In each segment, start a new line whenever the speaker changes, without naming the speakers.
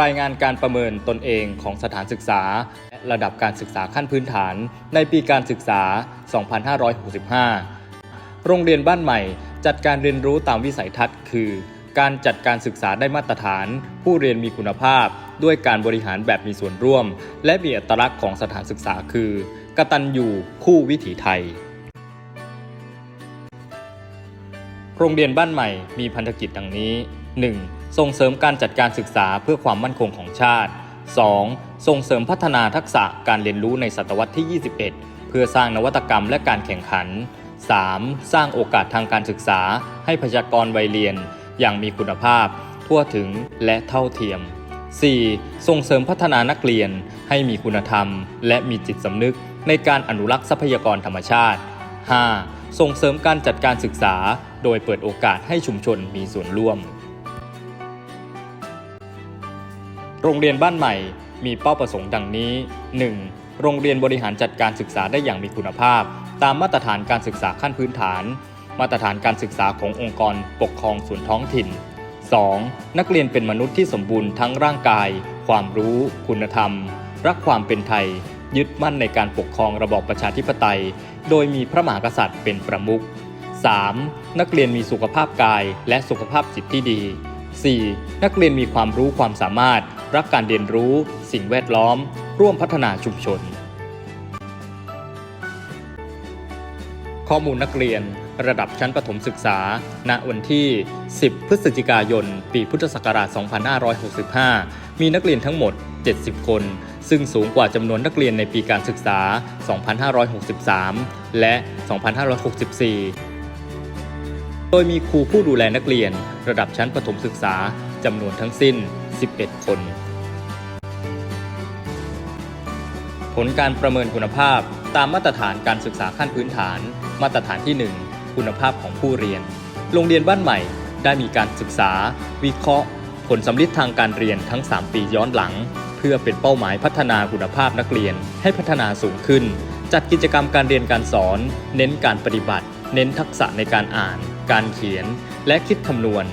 รายงานการประเมินตนเองของสถานศึกษา และระดับการศึกษาขั้นพื้นฐานในปีการศึกษา 2565 โรงเรียนบ้านใหม่จัดการเรียนรู้ตามวิสัยทัศน์ คือ การจัดการศึกษาได้มาตรฐาน ผู้เรียนมีคุณภาพ ด้วยการบริหารแบบมีส่วนร่วม และมีอัตลักษณ์ของสถานศึกษาคือกตัญญูคู่วิถีไทยโรงเรียนบ้านใหม่มีพันธกิจดังนี้ 1. ส่งเสริมการจัดการศึกษาเพื่อความมั่นคงของชาติ 2. ส่งเสริมพัฒนาทักษะการเรียนรู้ในศตวรรษที่ 21 เพื่อสร้างนวัตกรรมและการแข่งขัน 3. สร้างโอกาสทางการศึกษา ให้ประชากรวัยเรียน อย่างมีคุณภาพ ทั่วถึงและเท่าเทียม 4. ส่งเสริมพัฒนานักเรียน ให้มีคุณธรรม และมีจิตสำนึก ในการอนุรักษ์ทรัพยากรธรรมชาติ 5. ส่งเสริมการจัดการศึกษา โดยเปิดโอกาสให้ชุมชนมีส่วนร่วม โรงเรียนบ้านใหม่มีเป้าประสงค์ดังนี้ 1. โรงเรียนบริหารจัดการศึกษาได้อย่างมีคุณภาพ ตามมาตรฐานการศึกษาขั้นพื้นฐาน มาตรฐานการศึกษาขององค์กรปกครองส่วนท้องถิ่น 2. นักเรียนเป็นมนุษย์ที่สมบูรณ์ทั้งร่างกาย ความรู้ คุณธรรม รักความเป็นไทย ยึดมั่นในการปกครองระบอบประชาธิปไตย โดยมีพระมหากษัตริย์เป็นประมุข 3. นักเรียนมีสุขภาพกายและสุขภาพจิตที่ดี 4. นักเรียนมีความรู้ความสามารถ รักการเรียนรู้ สิ่งแวดล้อม ร่วมพัฒนาชุมชน ข้อมูลนักเรียนระดับชั้นประถมศึกษา ณ วันที่ 10 พฤศจิกายน ปีพุทธศักราช 2565 มีนักเรียนทั้งหมด 70 คน ซึ่งสูงกว่าจำนวนนักเรียนในปีการศึกษา 2563 และ 2564 โดยมีครูผู้ดูแลนักเรียนระดับชั้นประถมศึกษาจำนวนทั้งสิ้น 11 คน ผลการประเมินคุณภาพตามมาตรฐานการศึกษาขั้นพื้นฐาน มาตรฐานที่ 1 คุณภาพของผู้เรียน โรงเรียนบ้านใหม่ได้มีการศึกษา วิเคราะห์ ผลสำลิดทางการเรียนทั้ง 3 ปีย้อนหลัง เพื่อเป็นเป้าหมายพัฒนาคุณภาพนักเรียนให้พัฒนาสูงขึ้น จัดกิจกรรมการเรียนการสอน เน้นการปฏิบัติ เน้นทักษะในการอ่าน การเขียน และคิดคำนวณ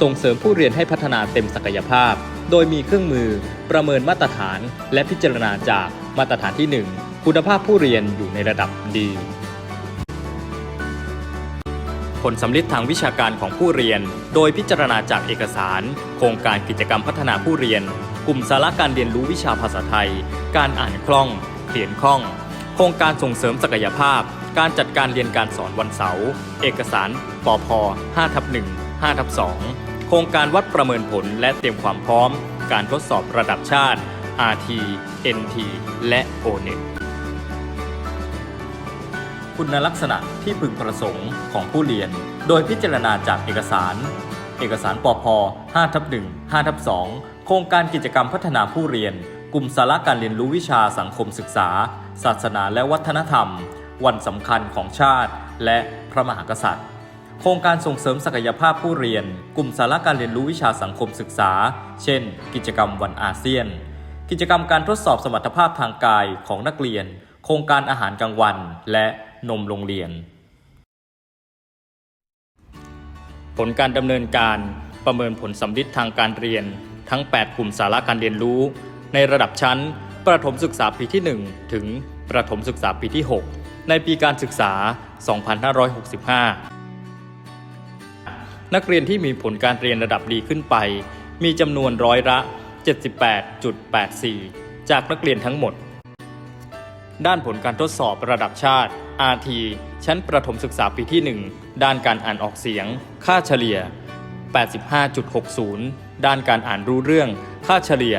ส่งเสริมผู้เรียนให้พัฒนาเต็มศักยภาพ โดยมีเครื่องมือประเมินมาตรฐาน และพิจารณาจากมาตรฐานที่ 1 คุณภาพผู้เรียนอยู่ในระดับดี ผลสำลิดทางวิชาการของผู้เรียน โดยพิจารณาจากเอกสาร โครงการกิจกรรมพัฒนาผู้เรียน กลุ่มสาระการเรียนรู้วิชาภาษาไทย การอ่านคล่อง เขียนคล่อง โครงการส่งเสริมศักยภาพ การจัดการเรียนการสอนวันเสาร์ เอกสารปพ5ทับ1 5ทับ2 โครงการวัดประเมินผลและเตรียมความพร้อม การทดสอบระดับชาติ RT NT และ ONET คุณลักษณะที่พึงประสงค์ของผู้เรียน โดยพิจารณาจากเอกสาร เอกสารปพ5ทับ1 5ทับ2โครงการกิจกรรมพัฒนาผู้เรียน กลุ่มสาระการเรียนรู้วิชาสังคมศึกษา ศาสนาและวัฒนธรรม วันสำคัญของชาติ และพระมหากษัตริย์ โครงการส่งเสริมศักยภาพผู้เรียน กลุ่มสาระการเรียนรู้วิชาสังคมศึกษา เช่น กิจกรรมวันอาเซียน กิจกรรมการทดสอบสมรรถภาพทางกายของนักเรียน โครงการอาหารกลางวัน และนมโรงเรียน ผลการดำเนินการประเมินผลสำลิดทางการเรียน ทั้ง 8 กลุ่มสาระการเรียนรู้ ในระดับชั้น ประถมศึกษาปีที่ 1 ถึงประถมศึกษาปีที่ 6 ในปีการศึกษา 2565 นักเรียนที่มีผลการเรียนระดับดีขึ้นไป มีจำนวนร้อยละ 78.84 จากนักเรียนทั้งหมด ด้านผลการทดสอบระดับชาติ RT ชั้นประถมศึกษาปีที่ 1 ด้านการอ่านออกเสียง ค่าเฉลี่ย 85.60 ด้านการอ่านรู้เรื่อง ค่าเฉลี่ย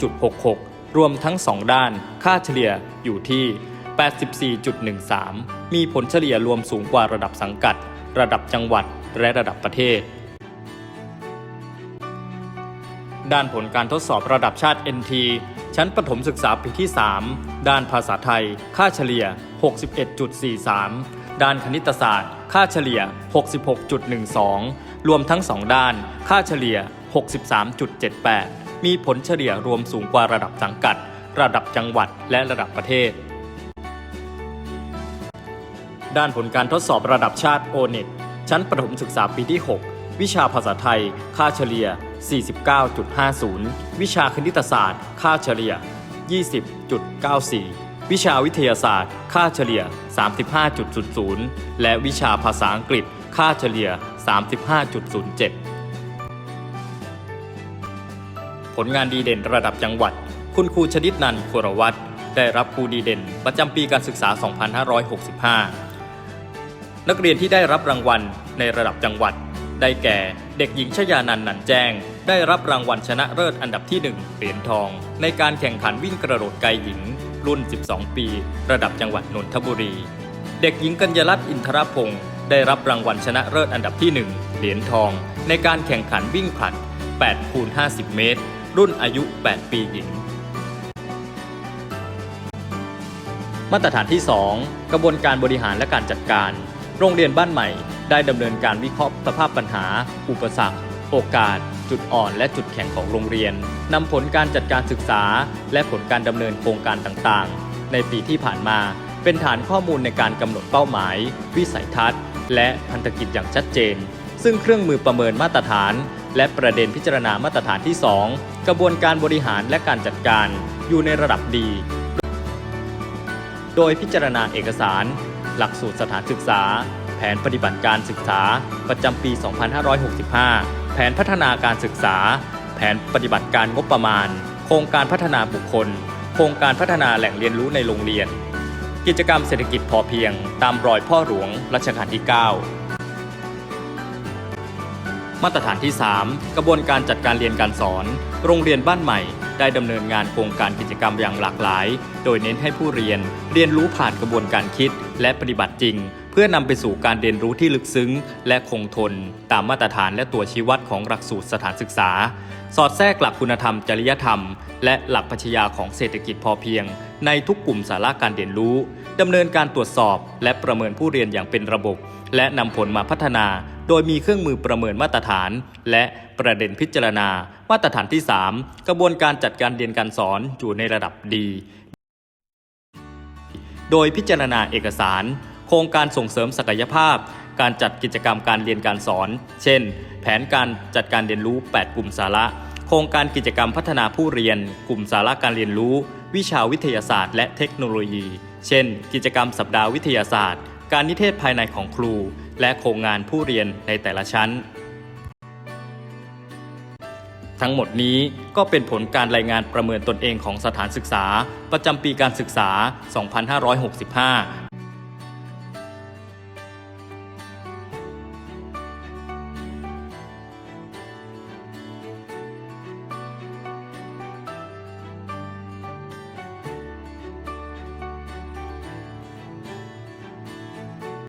62.66 รวมทั้ง 2 ด้าน ค่าเฉลี่ยอยู่ที่84.13 มีผลเฉลี่ยรวมสูงกว่าระดับสังกัด ระดับจังหวัด และระดับประเทศ ด้านผลการทดสอบระดับชาติ NT ชั้นประถมศึกษาปีที่ 3 ด้านภาษาไทย ค่าเฉลี่ย 61.43 ด้านคณิตศาสตร์ ค่าเฉลี่ย 66.12 รวมทั้ง 2 ด้าน ค่าเฉลี่ย 63.78 มีผลเฉลี่ยรวมสูงกว่าระดับสังกัด ระดับจังหวัด และระดับประเทศ ด้านผลการทดสอบระดับชาติ ONET ชั้นประถมศึกษาปีที่ 6 วิชาภาษาไทย ค่าเฉลี่ย 49.50 วิชาคณิตศาสตร์ ค่าเฉลี่ย 20.94 วิชาวิทยาศาสตร์ ค่าเฉลี่ย 35.00 และวิชาภาษาอังกฤษ ค่าเฉลี่ย 35.07 ผลงานดีเด่นระดับจังหวัด คุณครูชนิดนันท์ครวัตรได้รับครูดีเด่น ประจำปีการศึกษา 2565 นักเรียนที่ได้รับรางวัลในระดับจังหวัด ได้แก่เด็กหญิงชยานันท์นันแจ้ง ได้รับรางวัลชนะเลิศอันดับที่ 1 เหรียญทอง ในการแข่งขันวิ่งกระโดดไกลหญิง รุ่น 12 ปี ระดับจังหวัดนนทบุรี เด็กหญิงกัญญรัตน์อินทรพงศ์ได้รับรางวัลชนะเลิศอันดับที่ 1 เหรียญทอง ในการแข่งขันวิ่งผลัด8คูณ50 เมตร รุ่นอายุ 8 ปีหญิง มาตรฐานที่ 2 กระบวนการบริหารและการจัดการ โรงเรียนบ้านใหม่ ได้ดำเนินการวิเคราะห์สภาพปัญหา อุปสรรค โอกาส จุดอ่อนและจุดแข็งของโรงเรียนนำผลการจัดการศึกษา และผลการดำเนินโครงการต่างๆ ในปีที่ผ่านมาเป็นฐานข้อมูลในการกำหนดเป้าหมาย วิสัยทัศน์ และพันธกิจอย่างชัดเจน ซึ่งเครื่องมือประเมินมาตรฐาน และประเด็นพิจารณามาตรฐานที่ 2 กระบวนการบริหารและการจัดการอยู่ในระดับดี โดยพิจารณาเอกสาร หลักสูตรสถานศึกษา แผนปฏิบัติการศึกษา ประจำปี 2565 แผนพัฒนาการศึกษา แผนปฏิบัติการงบประมาณ โครงการพัฒนาบุคคล โครงการพัฒนาแหล่งเรียนรู้ในโรงเรียน กิจกรรมเศรษฐกิจพอเพียง ตามรอยพ่อหลวงรัชกาลที่ 9 มาตรฐานที่ 3 กระบวนการจัดการเรียนการสอน โรงเรียนบ้านใหม่ ได้ดำเนินงานโครงการกิจกรรมอย่างหลากหลาย โดยเน้นให้ผู้เรียนเรียนรู้ผ่านกระบวนการคิดและปฏิบัติจริง เพื่อนำไปสู่การเรียนรู้ที่ลึกซึ้ง และคงทน ตามมาตรฐานและตัวชี้วัดของหลักสูตรสถานศึกษา สอดแทรกหลักคุณธรรม จริยธรรม และหลักปรัชญาของเศรษฐกิจพอเพียง ในทุกกลุ่มสาระการเรียนรู้ดำเนินการตรวจสอบ และประเมินผู้เรียนอย่างเป็นระบบ และนำผลมาพัฒนา โดยมีเครื่องมือประเมินมาตรฐาน และประเด็นพิจารณา มาตรฐานที่ 3 กระบวนการจัดการเรียนการสอนอยู่ในระดับดี โดยพิจารณาเอกสาร โครงการส่งเสริมศักยภาพ การจัดกิจกรรมการเรียนการสอน เช่น แผนการจัดการเรียนรู้ 8 กลุ่มสาระ โครงการกิจกรรมพัฒนาผู้เรียน กลุ่มสาระการเรียนรู้ วิชาวิทยาศาสตร์ และเทคโนโลยี เช่น กิจกรรมสัปดาห์วิทยาศาสตร์ การนิเทศภายในของครู และโครงงานผู้เรียนในแต่ละชั้น ทั้งหมดนี้ก็เป็นผลการรายงานประเมินตนเองของสถานศึกษา ประจำปีการศึกษา 2565